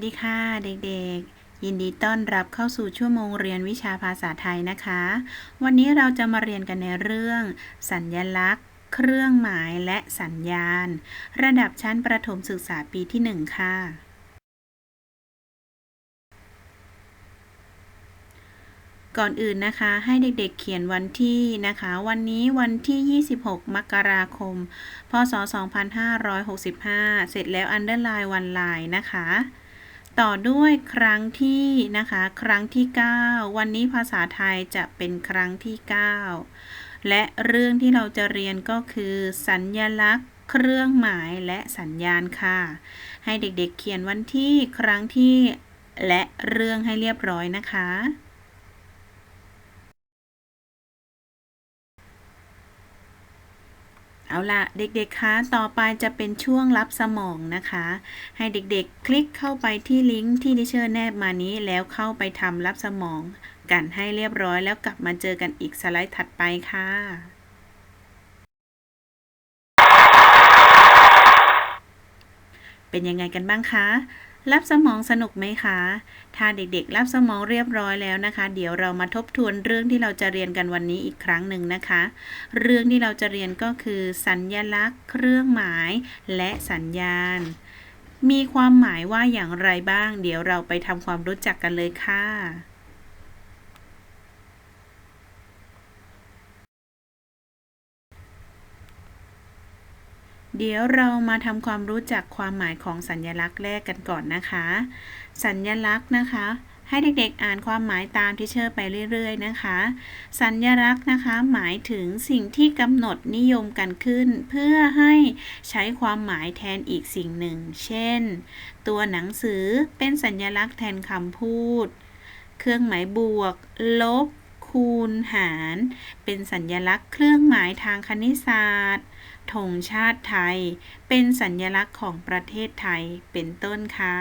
วัสดีค่ะเด็กๆ ยินดีต้อนรับเข้าสู่ชั่วโมงเรียนวิชาภาษาไทยนะคะ วันนี้เราจะมาเรียนกันในเรื่อง สัญญลักษณ์ เครื่องหมายและสัญญาณ ระดับชั้นประถมศึกษาปีที่ 1 ค่ะ ก่อนอื่นนะคะให้เด็กๆเขียนวันที่นะคะ วันนี้วันที่ 26 มกราคม พศ 2565 เสร็จแล้วอันเดอร์ไลน์วันไลน์นะคะ ต่อด้วยครั้งที่นะคะ ครั้งที่ 9 วันนี้ภาษาไทยจะเป็นครั้งที่ 9 และเรื่องที่เราจะเรียนก็คือ สัญญลักษณ์ เครื่องหมายและสัญญาณค่ะ ให้เด็กๆเขียนวันที่ครั้งที่และเรื่องให้เรียบร้อยนะคะ เอาละเด็กๆคะต่อไปจะเป็นช่วงรับสมองนะคะ ให้เด็กๆ คลิกเข้าไปที่ลิงก์ที่ดิเชอร์แนบมานี้แล้วเข้าไปทำรับสมอง กันให้เรียบร้อยแล้วกลับมาเจอกันอีกสไลด์ถัดไปค่ะเป็นยังไงกันบ้างคะ รับสมองสนุกไหมคะ ถ้าเด็กๆ รับสมองเรียบร้อยแล้วนะคะ เดี๋ยวเรามาทบทวนเรื่องที่เราจะเรียนกันวันนี้อีกครั้งหนึ่งนะคะ เรื่องที่เราจะเรียนก็คือ สัญญลักษณ์ เครื่องหมาย และสัญญาณ มีความหมายว่าอย่างไรบ้าง เดี๋ยวเราไปทำความรู้จักกันเลยค่ะ เดี๋ยวเรามาทำความรู้จักความหมายของสัญญลักษณ์แรกกันก่อนนะคะ สัญญลักษณ์นะคะ ให้เด็กๆอ่านความหมายตามที่เชอร์ไปเรื่อยๆนะคะ สัญญลักษณ์นะคะ หมายถึงสิ่งที่กำหนดนิยมกันขึ้น เพื่อให้ใช้ความหมายแทนอีกสิ่งหนึ่ง เช่น ตัวหนังสือเป็นสัญลักษณ์แทนคำพูด เครื่องหมายบวก ลบ คูณ หาร เป็นสัญลักษณ์เครื่องหมายทางคณิตศาสตร์ ธงชาติไทย เป็นสัญลักษณ์ของประเทศไทยเป็นต้นค่ะ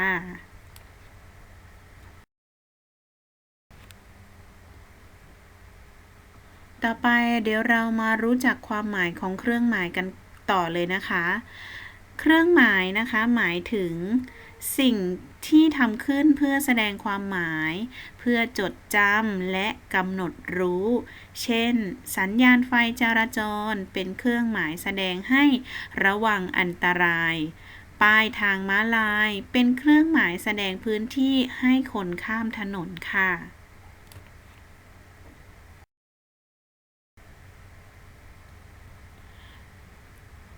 ต่อไปเดี๋ยวเรามารู้จักความหมายของเครื่องหมายกันต่อเลยนะคะ เครื่องหมายนะคะหมายถึงสิ่ง ที่ทำขึ้นเพื่อแสดงความหมาย เพื่อจดจำและกำหนดรู้ เช่น สัญญาณไฟจราจรเป็นเครื่องหมายแสดงให้ระวังอันตราย ป้ายทางม้าลายเป็นเครื่องหมายแสดงพื้นที่ให้คนข้ามถนนค่ะ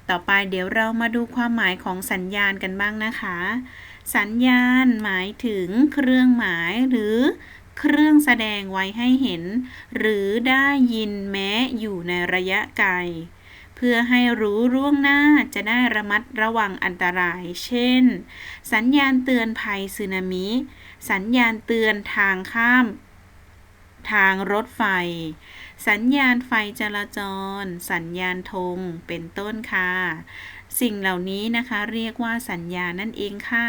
ต่อไปเดี๋ยวเรามาดูความหมายของสัญญาณกันบ้างนะคะ สัญญาณหมายถึงเครื่องหมายหรือเครื่องแสดงไว้ให้เห็น หรือได้ยินแม้อยู่ในระยะไกล เพื่อให้รู้ร่วงหน้าจะได้ระมัดระวังอันตราย เช่น สัญญาณเตือนภัยสึนามิ สัญญาณเตือนทางข้าม ทางรถไฟ สัญญาณไฟจราจร สัญญาณธงเป็นต้นค่ะ สิ่งเหล่านี้นะคะเรียกว่าสัญญาณนั่นเองค่ะ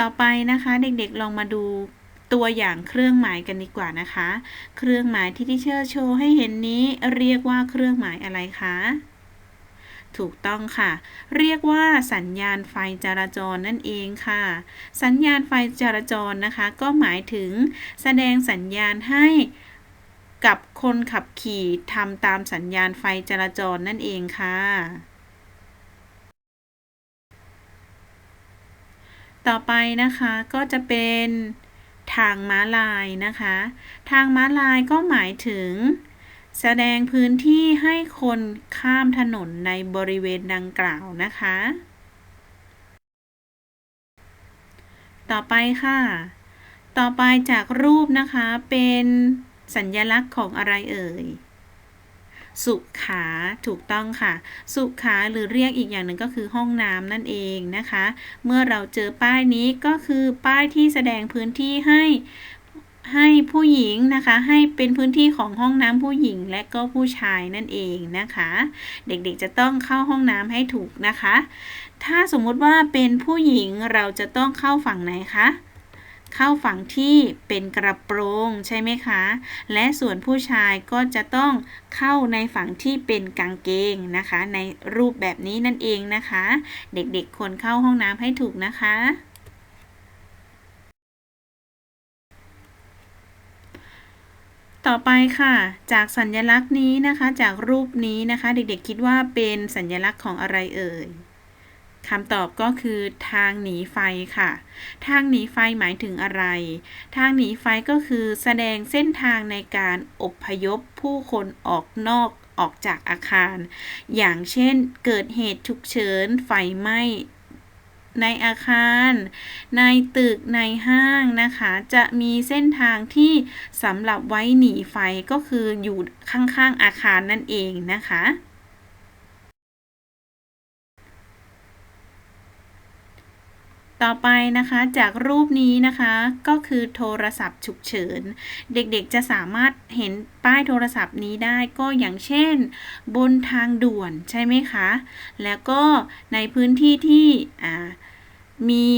ต่อไปนะคะเด็กๆลองมาดูตัวอย่างเครื่องหมายกันดีกว่านะคะ เครื่องหมายที่ที่เชอร์โชว์ให้เห็นนี้เรียกว่าเครื่องหมายอะไรคะ ถูกต้องค่ะ เรียกว่าสัญญาณไฟจราจรนั่นเองค่ะ สัญญาณไฟจราจรนะคะ ก็หมายถึงแสดงสัญญาณให้ กับคนขับขี่ทำตามสัญญาณไฟจราจรนั่นเองค่ะ ต่อไปนะคะก็จะเป็นทางม้าลายนะคะ ทางม้าลายก็หมายถึง แสดงพื้นที่ให้คนข้ามถนนในบริเวณดังกล่าวนะคะ ต่อไปค่ะ ต่อไปจากรูปนะคะเป็น สัญญลักษณ์ของอะไรเอ่ย สุขาถูกต้องค่ะ สุขาหรือเรียกอีกอย่างหนึ่งก็คือห้องน้ำนั่นเองนะคะ เมื่อเราเจอป้ายนี้ก็คือป้ายที่แสดงพื้นที่ให้ให้ผู้หญิงนะคะ ให้เป็นพื้นที่ของห้องน้ำผู้หญิงและก็ผู้ชายนั่นเองนะคะ เด็กๆจะต้องเข้าห้องน้ำให้ถูกนะคะ ถ้าสมมุติว่าเป็นผู้หญิงเราจะต้องเข้าฝั่งไหนคะ เข้าฝั่งที่เป็นกระโปรงใช่ไหมคะ และส่วนผู้ชายก็จะต้องเข้าในฝั่งที่เป็นกางเกงนะคะ ในรูปแบบนี้นั่นเองนะคะ เด็กๆควรเข้าห้องน้ำให้ถูกนะคะต่อไปค่ะ จากสัญลักษณ์นี้นะคะ จากรูปนี้นะคะ เด็กๆคิดว่าเป็นสัญลักษณ์ของอะไรเอ่ย คำตอบก็คือทางหนีไฟค่ะ ทางหนีไฟหมายถึงอะไร ทางหนีไฟก็คือแสดงเส้นทางในการอบพยพผู้คนออกนอกออกจากอาคาร อย่างเช่นเกิดเหตุฉุกเฉินไฟไหม้ในอาคาร ในตึก ในห้างนะคะ จะมีเส้นทางที่สำหรับไว้หนีไฟก็คืออยู่ข้างๆอาคารนั่นเองนะคะ ต่อไปนะคะจากรูปนี้นะคะก็คือโทรศัพท์ฉุกเฉิน เด็กๆจะสามารถเห็นป้ายโทรศัพท์นี้ได้ก็อย่างเช่น บนทางด่วนใช่ไหมคะ แล้วก็ในพื้นที่ที่มี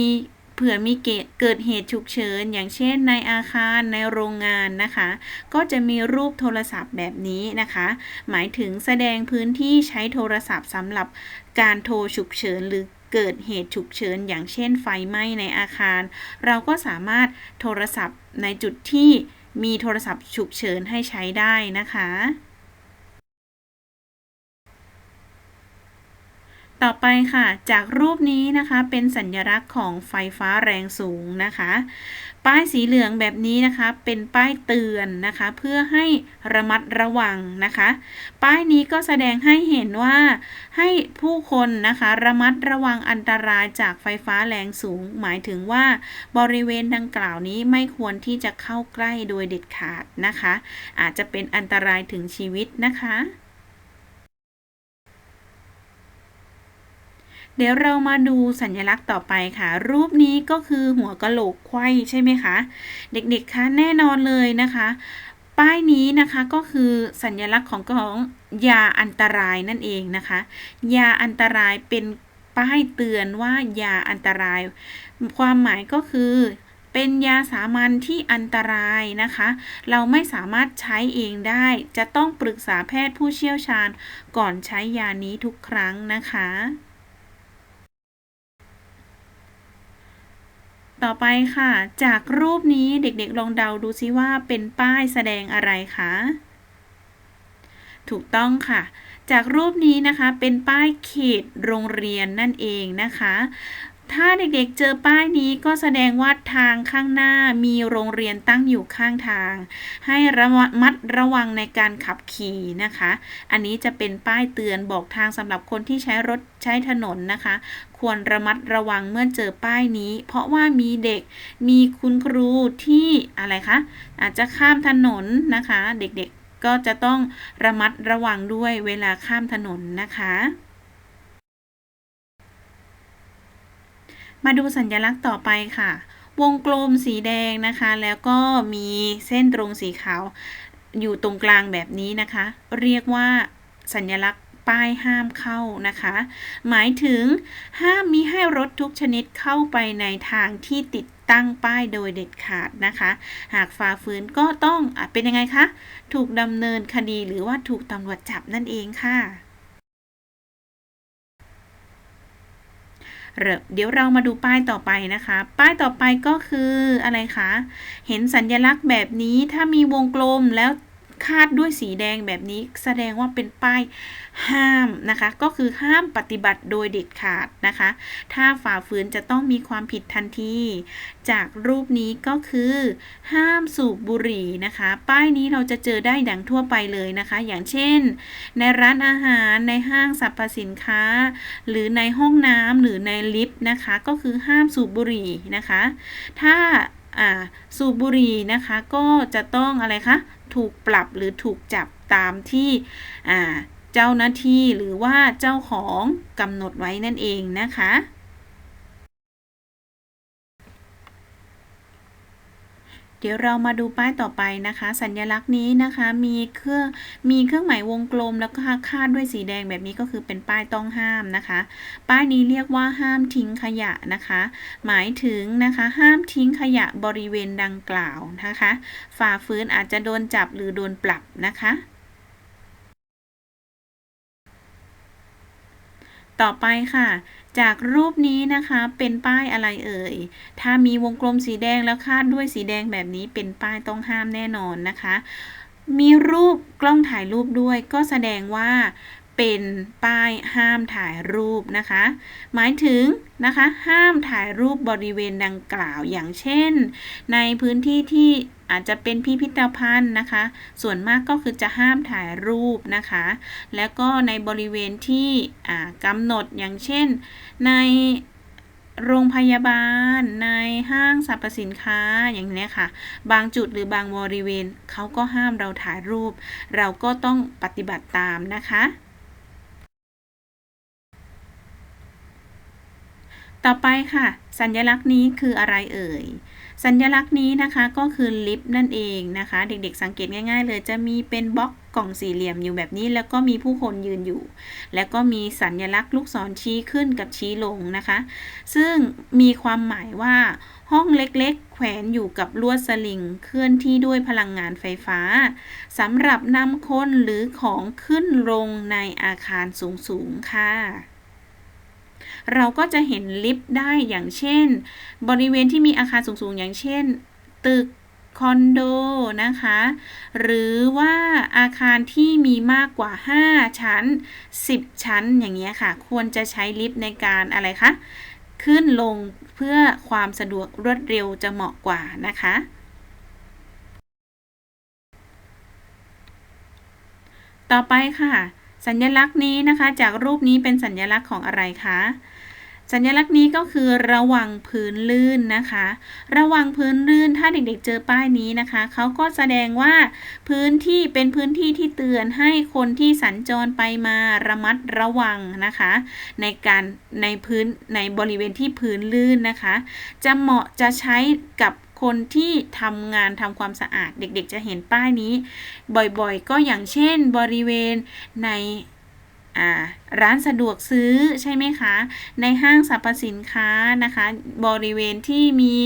เผื่อมีเกิดเหตุฉุกเฉิน อย่างเช่นในอาคารในโรงงานนะคะ ก็จะมีรูปโทรศัพท์แบบนี้นะคะ หมายถึงแสดงพื้นที่ใช้โทรศัพท์สำหรับการโทรฉุกเฉินหรือ เกิดเหตุฉุกเฉินอย่างเช่นไฟไหม้ในอาคาร เราก็สามารถโทรศัพท์ในจุดที่มีโทรศัพท์ฉุกเฉินให้ใช้ได้นะคะ ต่อไปค่ะ จากรูปนี้นะคะเป็นสัญลักษณ์ของไฟฟ้าแรงสูงนะคะ ป้ายสีเหลืองแบบนี้นะคะ เป็นป้ายเตือนนะคะ เพื่อให้ระมัดระวังนะคะ ป้ายนี้ก็แสดงให้เห็นว่าให้ผู้คนนะคะระมัดระวังอันตรายจากไฟฟ้าแรงสูง หมายถึงว่าบริเวณดังกล่าวนี้ไม่ควรที่จะเข้าใกล้โดยเด็ดขาดนะคะ อาจจะเป็นอันตรายถึงชีวิตนะคะ เดี๋ยวเรามาดูสัญลักษณ์ต่อไปค่ะ รูปนี้ก็คือหัวกะโหลกไขว้ใช่ไหมคะ เด็กๆคะแน่นอนเลยนะคะ ป้ายนี้นะคะก็คือสัญลักษณ์ของของยาอันตรายนั่นเองนะคะ ยาอันตรายเป็นป้ายเตือนว่ายาอันตราย ความหมายก็คือเป็นยาสามัญที่อันตรายนะคะ เราไม่สามารถใช้เองได้ จะต้องปรึกษาแพทย์ผู้เชี่ยวชาญก่อนใช้ยานี้ทุกครั้งนะคะ ต่อไปค่ะ จากรูปนี้เด็กๆลองเดาดูซิว่าเป็นป้ายแสดงอะไรคะ ถูกต้องค่ะ จากรูปนี้นะคะเป็นป้ายเขตโรงเรียนนั่นเองนะคะ ถ้าเด็กๆเจอป้ายนี้ก็แสดงว่าทางข้างหน้ามีโรงเรียนตั้งอยู่ข้างทาง ให้ระมัดระวังในการขับขี่นะคะ อันนี้จะเป็นป้ายเตือนบอกทางสำหรับคนที่ใช้รถใช้ถนนนะคะ ควรระมัดระวังเมื่อเจอป้ายนี้ เพราะว่ามีเด็กมีคุณครูที่อะไรคะ อาจจะข้ามถนนนะคะ เด็กๆก็จะต้องระมัดระวังด้วยเวลาข้ามถนนนะคะ มาดูสัญลักษณ์ต่อไปค่ะ วงกลมสีแดงนะคะ แล้วก็มีเส้นตรงสีขาวอยู่ตรงกลางแบบนี้นะคะ เรียกว่าสัญลักษณ์ ป้ายห้ามเข้านะคะ หมายถึงห้ามมิให้รถทุกชนิดเข้าไปในทางที่ติดตั้งป้ายโดยเด็ดขาดนะคะ หากฝ่าฝืนก็ต้องอเป็นยังไงคะ ถูกดำเนินคดีหรือว่าถูกตำรวจจับนั่นเองค่ะเดี๋ยวเรามาดูป้ายต่อไปนะคะ ป้ายต่อไปก็คืออะไรคะ เห็นสัญลักษณ์แบบนี้ถ้ามีวงกลมแล้ว คาดด้วยสีแดงแบบนี้แสดงว่าเป็นป้ายห้ามนะคะ ก็คือห้ามปฏิบัติโดยเด็ดขาดนะคะ ถ้าฝ่าฝืนจะต้องมีความผิดทันที จากรูปนี้ก็คือ ห้ามสูบบุหรี่นะคะ ป้ายนี้เราจะเจอได้ดังทั่วไปเลยนะคะ อย่างเช่น ในร้านอาหารในห้างสรรพสินค้า หรือในห้องน้ำหรือในลิฟต์นะคะ ก็คือห้ามสูบบุหรี่นะคะ ถ้า สูบบุหรี่นะคะก็จะต้องอะไรคะถูกปรับหรือถูกจับตามที่เจ้าหน้าที่หรือว่าเจ้าของกำหนดไว้นั่นเองนะคะ เดี๋ยวเรามาดูป้ายต่อไปนะคะ สัญลักษณ์นี้นะคะมีเครื่องมีเครื่องหมายวงกลมแล้วก็คาดด้วยสีแดงแบบนี้ก็คือเป็นป้ายต้องห้ามนะคะ ป้ายนี้เรียกว่าห้ามทิ้งขยะนะคะ หมายถึงนะคะห้ามทิ้งขยะบริเวณดังกล่าวนะคะ ฝ่าฝืนอาจจะโดนจับหรือโดนปรับนะคะต่อไปค่ะ จากรูปนี้นะคะเป็นป้ายอะไรเอ่ย ถ้ามีวงกลมสีแดงแล้วคาดด้วยสีแดงแบบนี้เป็นป้ายต้องห้ามแน่นอนนะคะ มีรูปกล้องถ่ายรูปด้วยก็แสดงว่า เป็นป้ายห้ามถ่ายรูปนะคะ หมายถึงนะคะห้ามถ่ายรูปบริเวณดังกล่าวอย่างเช่น ในพื้นที่ที่อาจจะเป็นพิพิธภัณฑ์นะคะ ส่วนมากก็คือจะห้ามถ่ายรูปนะคะ แล้วก็ในบริเวณที่กำหนดอย่างเช่น ในโรงพยาบาลในห้างสรรพสินค้าอย่างนี้ค่ะ บางจุดหรือบางบริเวณเขาก็ห้ามเราถ่ายรูป เราก็ต้องปฏิบัติตามนะคะ ต่อไปค่ะ สัญลักษณ์นี้คืออะไรเอ่ย สัญลักษณ์นี้นะคะก็คือลิฟต์นั่นเองนะคะ เด็กๆสังเกตง่าย ๆ เลยจะมีเป็นบล็อกกล่องสี่เหลี่ยมอยู่แบบนี้ แล้วก็มีผู้คนยืนอยู่ แล้วก็มีสัญลักษณ์ลูกศรชี้ขึ้นกับชี้ลงนะคะ ซึ่งมีความหมายว่าห้องเล็กๆ แขวนอยู่กับลวดสลิง เคลื่อนที่ด้วยพลังงานไฟฟ้าสำหรับนำคนหรือของขึ้นลงในอาคารสูงๆค่ะ เราก็จะเห็นลิฟต์ได้อย่างเช่น บริเวณที่มีอาคารสูงๆ อย่างเช่น ตึกคอนโดนะคะ หรือว่าอาคารที่มีมากกว่า 5 ชั้น 10 ชั้นอย่างเงี้ยค่ะ ควรจะใช้ลิฟต์ในการอะไรคะ ขึ้นลงเพื่อความสะดวกรวดเร็วจะเหมาะกว่านะคะ ต่อไปค่ะ สัญลักษณ์นี้นะคะ จากรูปนี้เป็นสัญลักษณ์ของอะไรคะ สัญลักษณ์นี้ก็คือระวังพื้นลื่นนะคะ ระวังพื้นลื่นถ้าเด็กๆเจอป้ายนี้นะคะเขาก็แสดงว่าพื้นที่เป็นพื้นที่ที่เตือนให้คนที่สัญจรไปมาระมัดระวังนะคะ ในการในพื้นในบริเวณที่พื้นลื่นนะคะ จะเหมาะจะใช้กับคนที่ทำงานทำความสะอาดเด็กๆ จะเห็นป้ายนี้ บ่อยๆ ก็อย่างเช่นบริเวณใน ร้านสะดวกซื้อใช่ไหมคะ ในห้างสรรพสินค้านะคะ บริเวณที่มี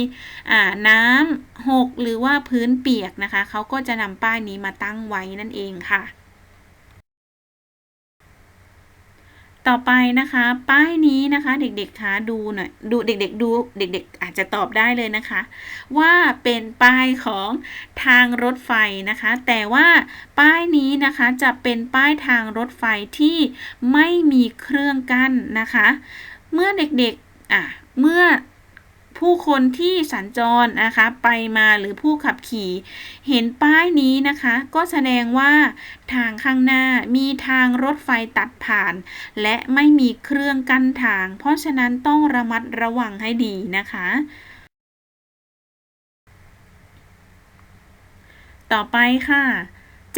น้ำหกหรือว่าพื้นเปียกนะคะ เขาก็จะนำป้ายนี้มาตั้งไว้นั่นเองค่ะ ต่อไปนะคะ ป้ายนี้นะคะ เด็กๆคะดูหน่อยดูเด็กๆดูเด็ก ๆ อาจจะตอบได้เลยนะคะ ว่าเป็นป้ายของทางรถไฟนะคะ แต่ว่าป้ายนี้นะคะจะเป็นป้ายทางรถไฟที่ไม่มีเครื่องกั้นนะคะ เมื่อเด็กๆอะเมื่อ ผู้คนที่สัญจรนะคะไปมาหรือผู้ขับขี่ เห็นป้ายนี้นะคะ ก็แสดงว่าทางข้างหน้ามีทางรถไฟตัดผ่าน และไม่มีเครื่องกั้นทาง เพราะฉะนั้นต้องระมัดระวังให้ดีนะคะต่อไปค่ะ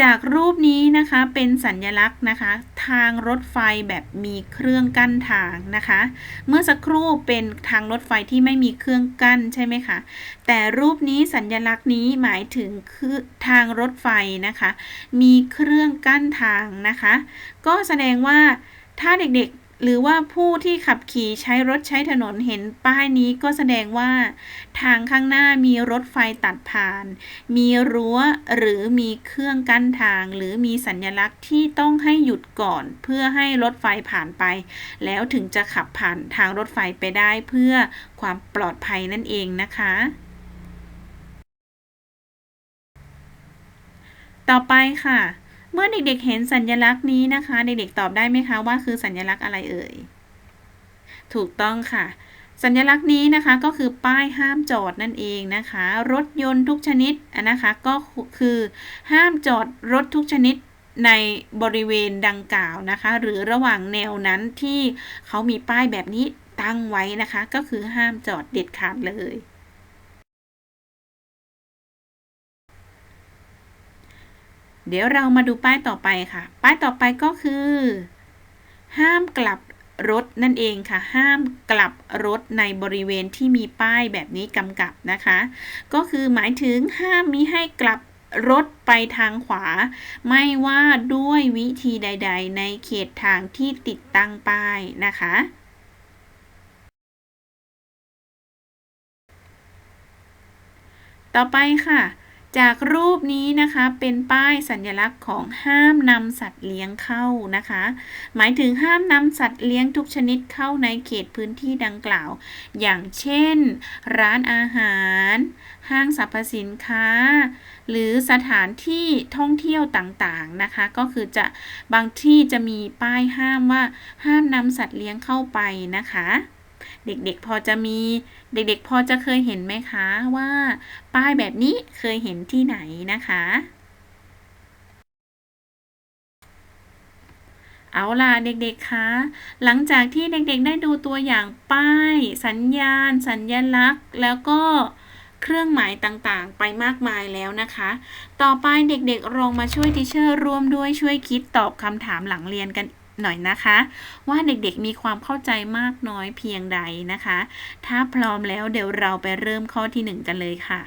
จากรูปนี้นะคะเป็นสัญญลักษณ์นะคะ ทางรถไฟแบบมีเครื่องกั้นทางนะคะ เมื่อสักครู่เป็นทางรถไฟที่ไม่มีเครื่องกั้นใช่ไหมคะแต่รูปนี้สัญญลักษณ์นี้หมายถึงคือทางรถไฟนะคะ มีเครื่องกั้นทางนะคะ ก็แสดงว่าถ้าเด็กๆ หรือว่าผู้ที่ขับขี่ใช้รถใช้ถนนเห็นป้ายนี้ก็แสดงว่า ทางข้างหน้ามีรถไฟตัดผ่าน มีรั้วหรือมีเครื่องกั้นทาง หรือมีสัญลักษณ์ที่ต้องให้หยุดก่อน เพื่อให้รถไฟผ่านไป แล้วถึงจะขับผ่านทางรถไฟไปได้เพื่อความปลอดภัยนั่นเองนะคะ ต่อไปค่ะ เมื่อเด็กๆเห็นสัญลักษณ์นี้นะคะ เด็กๆตอบได้ไหมคะว่าคือสัญลักษณ์อะไรเอ่ย ถูกต้องค่ะ สัญลักษณ์นี้นะคะก็คือป้ายห้ามจอดนั่นเองนะคะ รถยนต์ทุกชนิดนะคะก็คือห้ามจอดรถทุกชนิดในบริเวณดังกล่าวนะคะ หรือระหว่างแนวนั้นที่เขามีป้ายแบบนี้ตั้งไว้นะคะ ก็คือห้ามจอดเด็ดขาดเลย เดี๋ยวเรามาดูป้ายต่อไปค่ะ ป้ายต่อไปก็คือ ห้ามกลับรถนั่นเองค่ะ ห้ามกลับรถในบริเวณที่มีป้ายแบบนี้กำกับนะคะ ก็คือหมายถึงห้ามมิให้กลับรถไปทางขวา ไม่ว่าด้วยวิธีใด ๆ ในเขตทางที่ติดตั้งป้ายนะคะ ต่อไปค่ะ จากรูปนี้นะคะเป็นป้ายสัญลักษณ์ของห้ามนำสัตว์เลี้ยงเข้านะคะ หมายถึงห้ามนำสัตว์เลี้ยงทุกชนิดเข้าในเขตพื้นที่ดังกล่าว อย่างเช่น ร้านอาหาร ห้างสรรพสินค้า หรือสถานที่ท่องเที่ยวต่างๆนะคะ ก็คือจะบางที่จะมีป้ายห้ามว่าห้ามนำสัตว์เลี้ยงเข้าไปนะคะ เด็กๆพอจะมี เด็กๆพอจะเคยเห็นไหมคะว่า ป้ายแบบนี้เคยเห็นที่ไหนนะคะ เอาล่ะเด็กๆคะหลังจากที่เด็กๆได้ดูตัวอย่างป้าย สัญญาณ สัญญลักษณ์ แล้วก็เครื่องหมายต่างๆ ไปมากมายแล้วนะคะ ต่อไปเด็กๆลองมาช่วยทิเชอร์ร่วมด้วยช่วยคิดตอบคำถามหลังเรียนกัน หน่อยนะคะ ว่าเด็กๆมีความเข้าใจมากน้อยเพียงใดนะคะ ถ้าพร้อมแล้วเดี๋ยวเราไปเริ่มข้อที่หนึ่งกันเลยค่ะ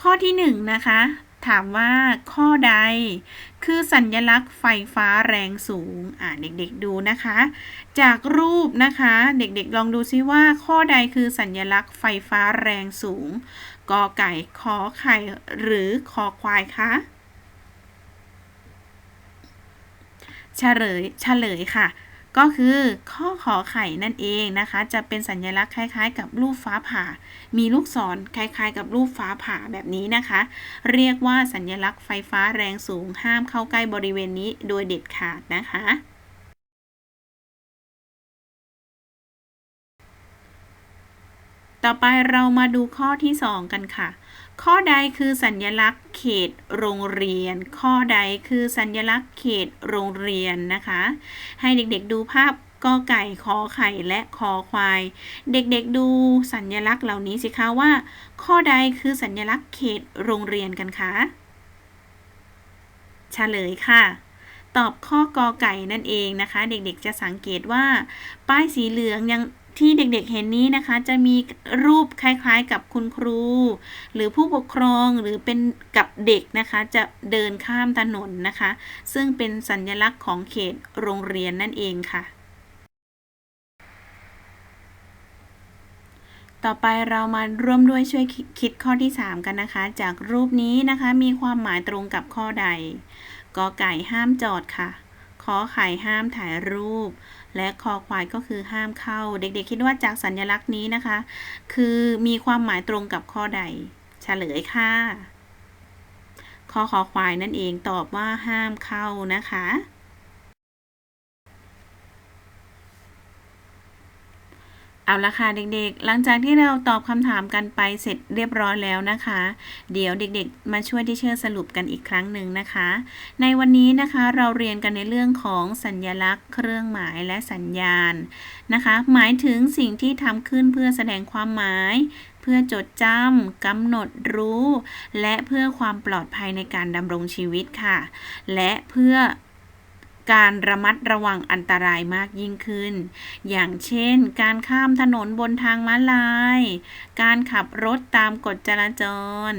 ข้อที่หนึ่งนะคะ ถามว่าข้อใด คือสัญญลักษณ์ไฟฟ้าแรงสูง อ่าเด็กๆดูนะคะ จากรูปนะคะ เด็กๆลองดูซิว่าข้อใดคือสัญลักษณ์ไฟฟ้าแรงสูง กอไก่ ขอไข่ หรือคอควายคะเฉลยเฉลยค่ะ ก็คือข้อขอไข่นั่นเองนะคะ จะเป็นสัญลักษณ์คล้าย ๆ กับรูปฟ้าผ่า มีลูกศรคล้ายๆ กับรูปฟ้าผ่าแบบนี้นะคะ เรียกว่าสัญลักษณ์ไฟฟ้าแรงสูงห้ามเข้าใกล้บริเวณนี้โดยเด็ดขาดนะคะต่อไปเรามาดูข้อที่ 2 กันค่ะ ข้อใดคือสัญลักษณ์เขตโรงเรียน ข้อใดคือสัญลักษณ์เขตโรงเรียนนะคะ ให้เด็กๆดูภาพกอไก่ขอไข่และคอควาย เด็กๆดูสัญลักษณ์เหล่านี้สิคะว่า ข้อใดคือสัญลักษณ์เขตโรงเรียนกันคะเฉลยค่ะ ตอบข้อกอไก่นั่นเองนะคะ เด็กๆจะสังเกตว่า ป้ายสีเหลืองยัง ที่เด็กๆเห็นนี้นะคะ จะมีรูปคล้ายๆกับคุณครู หรือผู้ปกครองหรือเป็นกับเด็กนะคะ จะเดินข้ามถนนนะคะ ซึ่งเป็นสัญลักษณ์ของเขตโรงเรียนนั่นเองค่ะ ต่อไปเรามาร่วมด้วยช่วยคิดข้อที่ 3 กันนะคะ จากรูปนี้นะคะมีความหมายตรงกับข้อใดกอไก่ห้ามจอดค่ะขอไข่ห้ามถ่ายรูป และคอควายก็คือห้ามเข้า เด็กๆ คิดว่าจากสัญลักษณ์นี้นะคะ คือมีความหมายตรงกับข้อใด เฉลยค่ะข้อคอควายนั่นเองตอบว่าห้ามเข้านะคะ เอาละค่ะเด็กๆ หลังจากที่เราตอบคำถามกันไปเสร็จเรียบร้อยแล้วนะคะ เดี๋ยวเด็กๆ มาช่วยที่เชื่อสรุปกันอีกครั้งหนึ่งนะคะ ในวันนี้นะคะเราเรียนกันในเรื่องของสัญญลักษณ์ เครื่องหมายและสัญญาณนะคะ หมายถึงสิ่งที่ทำขึ้นเพื่อแสดงความหมาย เพื่อจดจำกำหนดรู้ และเพื่อความปลอดภัยในการดำรงชีวิตค่ะ และเพื่อ การระมัดระวังอันตรายมากยิ่งขึ้น อย่างเช่น การข้ามถนนบนทางม้าลาย การขับรถตามกฎจราจร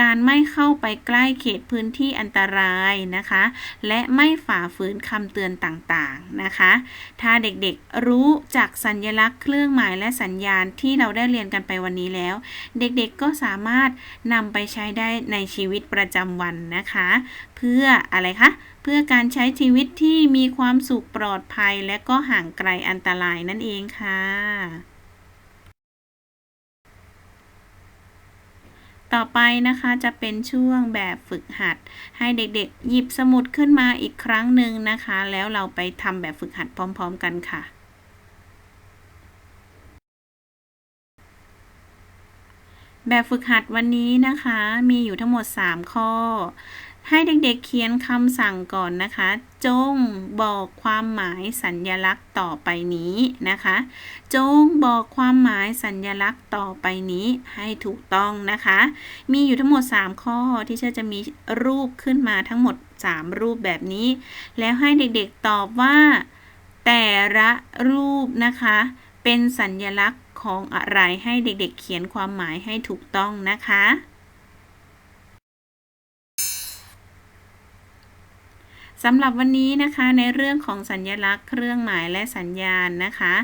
การไม่เข้าไปใกล้เขตพื้นที่อันตรายนะคะ และไม่ฝ่าฝืนคำเตือนต่างๆนะคะ ถ้าเด็กๆรู้จักสัญญลักษณ์เครื่องหมายและสัญญาณที่เราได้เรียนกันไปวันนี้แล้ว เด็กๆก็สามารถนำไปใช้ได้ในชีวิตประจำวันนะคะ เพื่ออะไรคะเพื่อการใช้ชีวิตที่มีความสุขปลอดภัย และก็ห่างไกลอันตรายนั่นเองค่ะ ต่อไปนะคะจะเป็นช่วงแบบฝึกหัด ให้เด็กๆ หยิบสมุดขึ้นมาอีกครั้งหนึ่งนะคะ แล้วเราไปทำแบบฝึกหัดพร้อม ๆ กันค่ะแบบฝึกหัดวันนี้นะคะ มีอยู่ทั้งหมด 3 ข้อ ให้เด็กๆเขียนคำสั่งก่อนนะคะ จงบอกความหมายสัญญลักษณ์ต่อไปนี้นะคะ จงบอกความหมายสัญญลักษณ์ต่อไปนี้ให้ถูกต้องนะคะ มีอยู่ทั้งหมด 3 ข้อที่เชื่อจะมีรูปขึ้นมาทั้งหมด 3 รูปแบบนี้ แล้วให้เด็กๆตอบว่า แต่ละรูปนะคะ เป็นสัญญลักษณ์ของอะไรให้เด็กๆเขียนความหมายให้ถูกต้องนะคะ สำหรับวันนี้นะคะในเรื่องของสัญญลักษณ์เครื่องหมายและสัญญาณนะคะ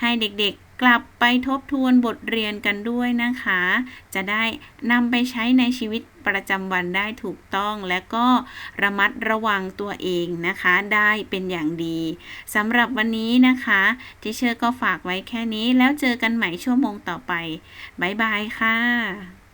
ให้เด็กๆกลับไปทบทวนบทเรียนกันด้วยนะคะ จะได้นำไปใช้ในชีวิตประจำวันได้ถูกต้องและก็ระมัดระวังตัวเองนะคะ ได้เป็นอย่างดีสำหรับวันนี้นะคะทิเชอร์ก็ฝากไว้แค่นี้แล้วเจอกันใหม่ชั่วโมงต่อไป บ๊ายบายค่ะ